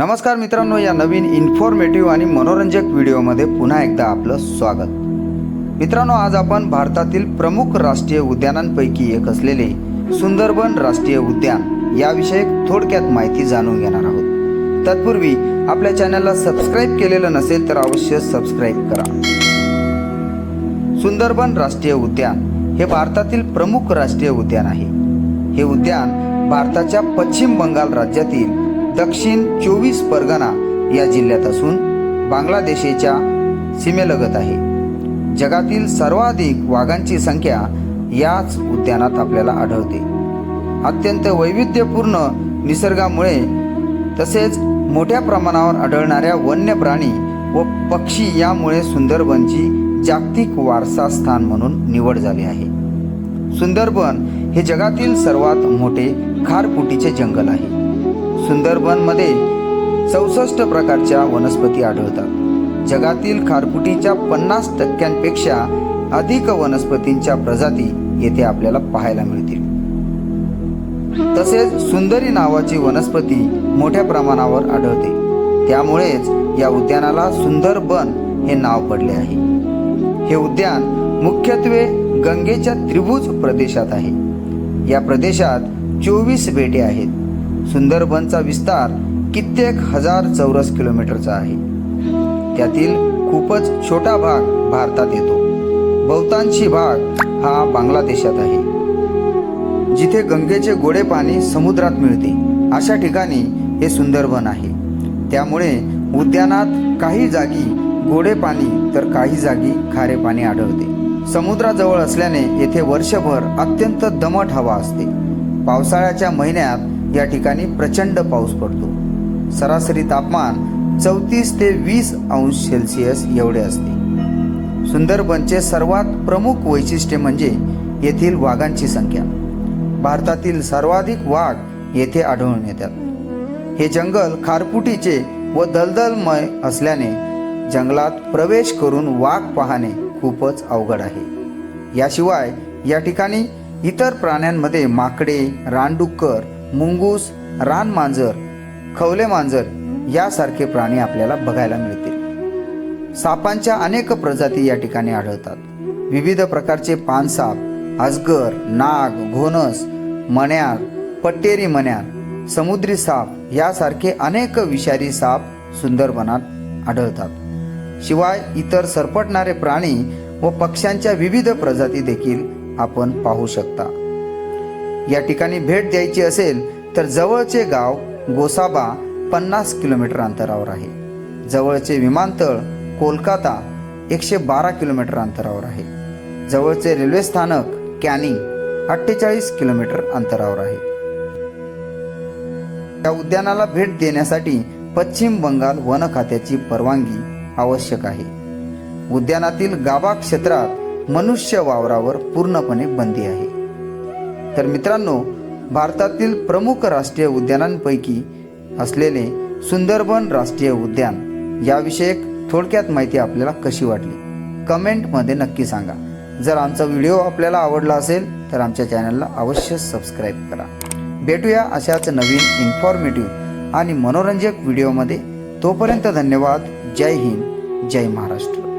नमस्कार मित्रांनो या नवीन इन्फॉर्मेटिव्ह आणि मनोरंजक व्हिडिओमध्ये पुन्हा एकदा आपलं स्वागत. मित्रांनो आज आपण भारतातील प्रमुख राष्ट्रीय उद्यानांपैकी एक असलेले सुंदरबन राष्ट्रीय उद्यान याविषयी थोडक्यात माहिती जाणून घेणार आहोत. तत्पूर्वी आपल्या चॅनलला सबस्क्राईब केलेलं नसेल तर अवश्य सबस्क्राईब करा. सुंदरबन राष्ट्रीय उद्यान हे भारतातील प्रमुख राष्ट्रीय उद्यान आहे. हे उद्यान भारताच्या पश्चिम बंगाल राज्यातील दक्षिण चोवीस परगणा या जिल्ह्यात असून बांगलादेशच्या सीमेलगत आहे. जगातील सर्वाधिक वाघांची संख्या याच उद्यानात आपल्याला आढळते. अत्यंत वैविध्यपूर्ण निसर्गामुळे तसेच मोठ्या प्रमाणावर आढळणाऱ्या वन्य प्राणी व पक्षी यामुळे सुंदरबनची जागतिक वारसा स्थान म्हणून निवड झाली आहे. सुंदरबन हे जगातील सर्वात मोठे खारफुटीचे जंगल आहे. सुंदरबनमध्ये चौसष्ट प्रकारच्या वनस्पती आढळतात. जगातील खारफुटीच्या पन्नास टक्क्यांपेक्षा अधिक वनस्पतींच्या प्रजाती येथे आपल्याला पाहायला मिळतील. तसेच सुंदरी नावाची वनस्पती मोठ्या प्रमाणावर आढळते. त्यामुळेच या उद्यानाला सुंदरबन हे नाव पडले आहे. हे उद्यान मुख्यत्वे गंगेच्या त्रिभुज प्रदेशात आहे. या प्रदेशात चोवीस बेटे आहेत. सुंदरबनचा विस्तार कित्येक हजार चौरस किलोमीटरचा आहे. त्यातील खूपच छोटा भाग भारतात येतो. बहुतांशी भाग हा बांगलादेशात आहे. जिथे गंगेचे गोडे पाणी समुद्रात मिळते अशा ठिकाणी हे सुंदरबन आहे. त्यामुळे उद्यानात काही जागी गोडे पाणी तर काही जागी खारे पाणी आढळते. समुद्राजवळ असल्याने येथे वर्षभर अत्यंत दमट हवा असते. पावसाळ्याच्या महिन्यात या ठिकाणी प्रचंड पाऊस पडतो. सरासरी तापमान चौतीस ते वीस अंश सेल्सिअस एवढे असते. सुंदरबनचे सर्वात प्रमुख वैशिष्ट्य म्हणजे येथील वाघांची संख्या. भारतातील सर्वाधिक वाघ येथे आढळून येतात. हे जंगल खारपुटीचे व दलदलमय असल्याने जंगलात प्रवेश करून वाघ पाहणे खूपच अवघड आहे. याशिवाय या ठिकाणी इतर प्राण्यांमध्ये माकडे रानडुक्कर मुंगूस रानमांजर खवले मांजर यासारखे प्राणी आपल्याला बघायला मिळतील. सापांच्या अनेक प्रजाती या ठिकाणी आढळतात. विविध प्रकारचे पानसाप अजगर नाग घोणस मण्यार पट्टेरी मण्यार समुद्री साप यासारखे अनेक विषारी साप सुंदरवनात आढळतात. शिवाय इतर सरपटणारे प्राणी व पक्ष्यांच्या विविध प्रजाती देखील आपण पाहू शकता. या ठिकाणी भेट द्यायची असेल तर जवळचे गाव गोसाबा पन्नास किलोमीटर अंतरावर आहे. जवळचे विमानतळ कोलकाता एकशे बारा किलोमीटर अंतरावर आहे. जवळचे रेल्वे स्थानक कॅनिंग अठ्ठेचाळीस किलोमीटर अंतरावर आहे. या उद्यानाला भेट देण्यासाठी पश्चिम बंगाल वन खात्याची परवानगी आवश्यक आहे. उद्यानातील गाभा क्षेत्रात मनुष्य वावरावर पूर्णपणे बंदी आहे. तर मित्रांनो भारतातील प्रमुख राष्ट्रीय उद्यानांपैकी असलेले सुंदरबन राष्ट्रीय उद्यान याविषयक थोडक्यात माहिती आपल्याला कशी वाटली? कमेंटमध्ये नक्की सांगा. जर आमचा व्हिडिओ आपल्याला आवडला असेल तर आमच्या चॅनलला अवश्य सबस्क्राईब करा. भेटूया अशाच नवीन इन्फॉर्मेटिव्ह आणि मनोरंजक व्हिडिओमध्ये. तोपर्यंत धन्यवाद. जय हिंद. जय महाराष्ट्र.